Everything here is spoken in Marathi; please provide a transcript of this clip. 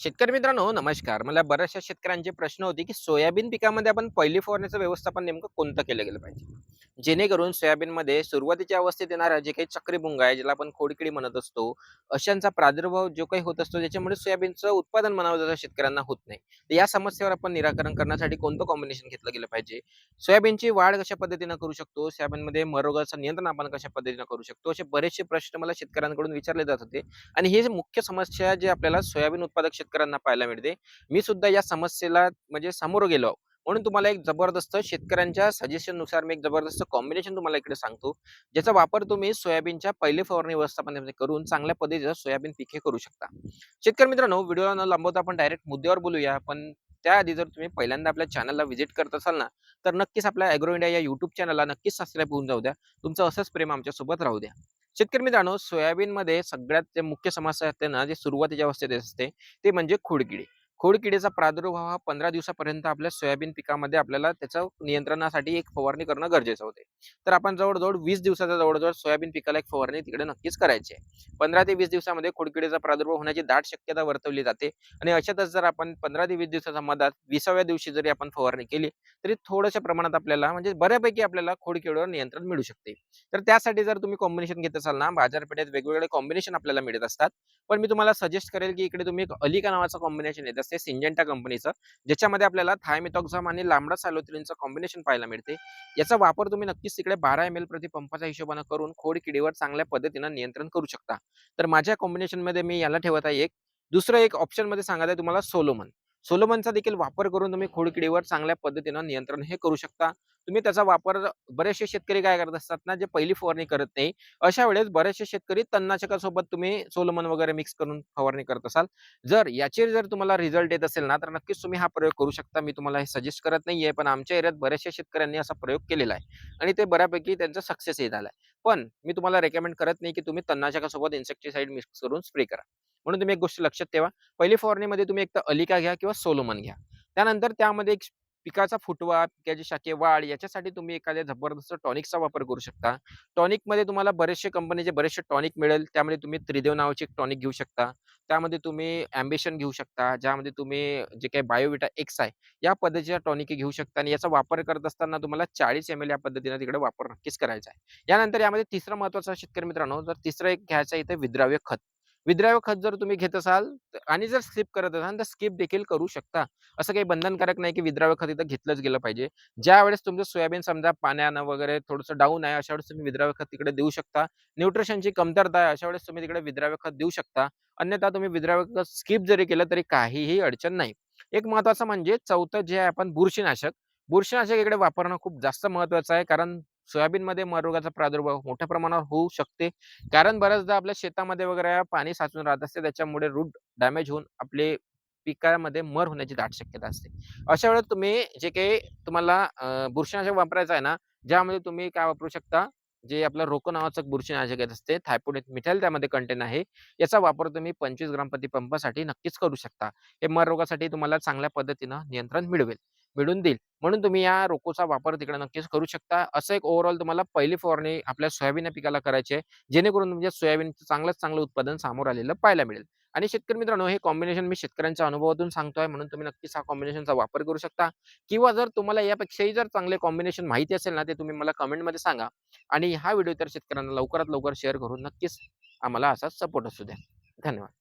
शेतकरी मित्रांनो नमस्कार. मला बऱ्याचशा शेतकऱ्यांचे प्रश्न होते की सोयाबीन पिकामध्ये आपण पहिली फवारणीचं व्यवस्थापन नेमकं कोणतं केलं गेलं पाहिजे? जेणेकरून सोयाबीनमध्ये सुरुवातीच्या अवस्थेत येणारा जे काही चक्रीभुंग आहे ज्याला आपण खोडकिडी म्हणत असतो अशांचा प्रादुर्भाव जो काही होत असतो ज्याच्यामुळे सोयाबीनचं उत्पादन म्हणावं जसं शेतकऱ्यांना होत नाही. तर या समस्येवर आपण निराकरण करण्यासाठी कोणतं कॉम्बिनेशन घेतलं गेलं पाहिजे? सोयाबीनची वाढ कशा पद्धतीनं करू शकतो? सोयाबीनमध्ये मरोगाचं नियंत्रण आपण कशा पद्धतीनं करू शकतो? असे बरेचसे प्रश्न मला शेतकऱ्यांकडून विचारले जात होते. आणि हे मुख्य समस्या जे आपल्याला सोयाबीन उत्पादक शेतकऱ्यांना पाहायला मिळते मी सुद्धा या समस्येला म्हणजे सामोरं गेलो म्हणून तुम्हाला एक जबरदस्त शेतकऱ्यांच्या सजेशननुसार मी एक जबरदस्त कॉम्बिनेशन तुम्हाला इकडे सांगतो. ज्याचा वापर तुम्ही सोयाबीनच्या पहिले फवारणी व्यवस्थापनामध्ये करून चांगल्या पद्धतीचं सोयाबीन पिके करू शकता. शेतकरी मित्रांनो व्हिडिओला न लांबवता आपण डायरेक्ट मुद्द्यावर बोलूया. पण त्याआधी जर तुम्ही पहिल्यांदा आपल्या चॅनलला व्हिजिट करत असाल ना तर नक्कीच आपल्या अॅग्रो इंडिया या युट्यूब चॅनलला नक्कीच सबस्क्राईब होऊन जाऊ द्या. तुमचं असंच प्रेम आमच्यासोबत राहू द्या. शेतकरी मित्रांनो सोयाबीनमध्ये सगळ्यात जे मुख्य समस्या असते ना जे सुरुवातीच्या अवस्थेत असते ते म्हणजे खुडकिडी. खोडकिडीचा प्रादुर्भाव हा पंधरा दिवसापर्यंत आपल्या सोयाबीन पिकामध्ये आपल्याला त्याचं नियंत्रणासाठी एक फवारणी करणं गरजेचं होते. तर आपण जवळजवळ वीस दिवसाचा जवळजवळ सोयाबीन पिकाला एक फवारणी तिकडे नक्कीच करायची आहे. पंधरा ते वीस दिवसामध्ये खोडकिडीचा प्रादुर्भाव होण्याची दाट शक्यता वर्तवली जाते आणि अशातच जर आपण पंधरा ते वीस दिवसाच्या मधात विसाव्या दिवशी जरी आपण फवारणी केली तरी थोड्याशा प्रमाणात आपल्याला म्हणजे बऱ्यापैकी आपल्याला खोडकिडीवर नियंत्रण मिळू शकते. तर त्यासाठी जर तुम्ही कॉम्बिनेशन घेत असाल ना बाजारपेठेत वेगवेगळे कॉम्बिनेशन आपल्याला मिळत असतात. पण मी तुम्हाला सजेस्ट करेल की इकडे तुम्ही एक अलिका नावाचं कॉम्बिनेशन येत असते सिंजेंटा कंपनीचं ज्याच्यामध्ये आपल्याला थायमेथॉक्झाम आणि लांबडा सॅलोथ्रिनचं कॉम्बिनेशन पाहायला मिळते. याचा वापर तुम्ही नक्कीच तिकडे बारा एम एल प्रति पंपाच्या हिशोबानं करून खोड किडीवर चांगल्या पद्धतीनं नियंत्रण करू शकता. तर माझ्या कॉम्बिनेशनमध्ये मी याला ठेवत आहे एक. दुसरं एक ऑप्शनमध्ये सांगत आहे तुम्हाला सोलोमन. सोलोमनचा देखील वापर करून तुम्ही खोडकिडीवर चांगल्या पद्धतीनं नियंत्रण हे करू शकता. तुम्ही त्याचा वापर बरेचसे शेतकरी काय करत असतात ना जे पहिली फवारणी करत नाही अशा वेळेस बरेचसे शेतकरी तणनाशकासोबत तुम्ही सोलोमन वगैरे मिक्स करून फवारणी करत असाल. जर याचे जर तुम्हाला रिझल्ट येत असेल ना तर नक्कीच तुम्ही हा प्रयोग करू शकता. मी तुम्हाला हे सजेस्ट करत नाहीये पण आमच्या एरियात बऱ्याचशा शेतकऱ्यांनी असा प्रयोग केलेला आहे. आणि ते बऱ्यापैकी त्यांचा सक्सेसही झालाय. पण मी तुम्हाला रेकमेंड करत नाही की तुम्ही तणनाशकासोबत इन्सेक्टिसाइड मिक्स करून स्प्रे करा. म्हणून तुम्ही एक गोष्ट लक्षात ठेवा. पहिली फवारणीमध्ये तुम्ही एक तर अलिका घ्या किंवा सोलोमन घ्या. त्यानंतर त्यामध्ये एक पिकाचा फुटवा पिकाची शाखे वाढ याच्यासाठी तुम्ही एखाद्या जबरदस्त टॉनिकचा वापर करू शकता. टॉनिकमध्ये तुम्हाला बरेचसे कंपनीचे बरेचसे टॉनिक मिळेल. त्यामध्ये तुम्ही त्रिदेव नावाचे एक टॉनिक घेऊ शकता. त्यामध्ये तुम्ही अँबिशन घेऊ शकता ज्यामध्ये तुम्ही जे काही बायोविटा एक्स आहे या पद्धतीच्या टॉनिक घेऊ शकता आणि याचा वापर करत असताना तुम्हाला चाळीस एम एल या पद्धतीने तिकडे वापर नक्कीच करायचा आहे. यानंतर यामध्ये तिसरा महत्त्वाचा शेतकरी मित्रांनो जर तिसरं एक घ्यायचं इथे विद्राव्य खत. विद्राव्य खत जर तुम्ही घेत असाल आणि जर स्किप करत असाल तर स्किप देखील करू शकता. असं काही बंधनकारक नाही की विद्राव्य खत इथं घेतलंच गेलं पाहिजे. ज्या वेळेस तुमचं सोयाबीन समजा पाण्यानं वगैरे थोडंसं डाऊन आहे अशा वेळेस तुम्ही विद्राव्य खत तिकडे देऊ शकता. न्यूट्रिशनची कमतरता आहे अशा वेळेस तुम्ही तिकडे विद्राव्य खत देऊ शकता. अन्यथा तुम्ही विद्राव्य खत स्किप जरी केलं तरी काहीही अडचण नाही. एक महत्वाचं म्हणजे चौथं जे आहे आपण बुरशीनाशक. बुरशीनाशक इकडे वापरणं खूप जास्त महत्वाचं आहे कारण सोयाबीनमध्ये मरोगाचा प्रादुर्भाव मोठ्या प्रमाणावर होऊ शकते. कारण बऱ्याचदा आपल्या शेतामध्ये वगैरे पाणी साचून राहत असते त्याच्यामुळे रूट डॅमेज होऊन आपले पिकामध्ये मर होण्याची दाट शक्यता असते. अशा वेळेस तुम्ही जे काही तुम्हाला बुरशीनाशक वापरायचं आहे ना ज्यामध्ये तुम्ही काय वापरू शकता जे आपलं रोको नावाचं बुरशीनाशक येत असते थायपोडेट मिठाईल त्यामध्ये कंटेन आहे. याचा वापर तुम्ही पंचवीस ग्राम प्रति पंपासाठी नक्कीच करू शकता. हे मर रोगासाठी तुम्हाला चांगल्या पद्धतीनं नियंत्रण मिळवेल. मिळून देईल. म्हणून तुम्ही या रोकोचा वापर तिकडे नक्कीच करू शकता. असं एक ओव्हरऑल तुम्हाला पहिली फवारणी आपल्या सोयाबीन या पिकाला करायची आहे जेणेकरून तुमच्या सोयाबीनचं चांगलंच चांगलं उत्पादन समोर आलेलं पाहायला मिळेल. आणि शेतकरी मित्रांनो हे कॉम्बिनेशन मी शेतकऱ्यांच्या अनुभवातून सांगतोय म्हणून तुम्ही नक्कीच हा कॉम्बिनेशनचा वापर करू शकता. किंवा जर तुम्हाला यापेक्षाही जर चांगले कॉम्बिनेशन माहिती असेल ना ते तुम्ही मला कमेंटमध्ये सांगा. आणि हा व्हिडिओ तर शेतकऱ्यांना लवकरात लवकर शेअर करून नक्कीच आम्हाला असा सपोर्ट असू द्या. धन्यवाद.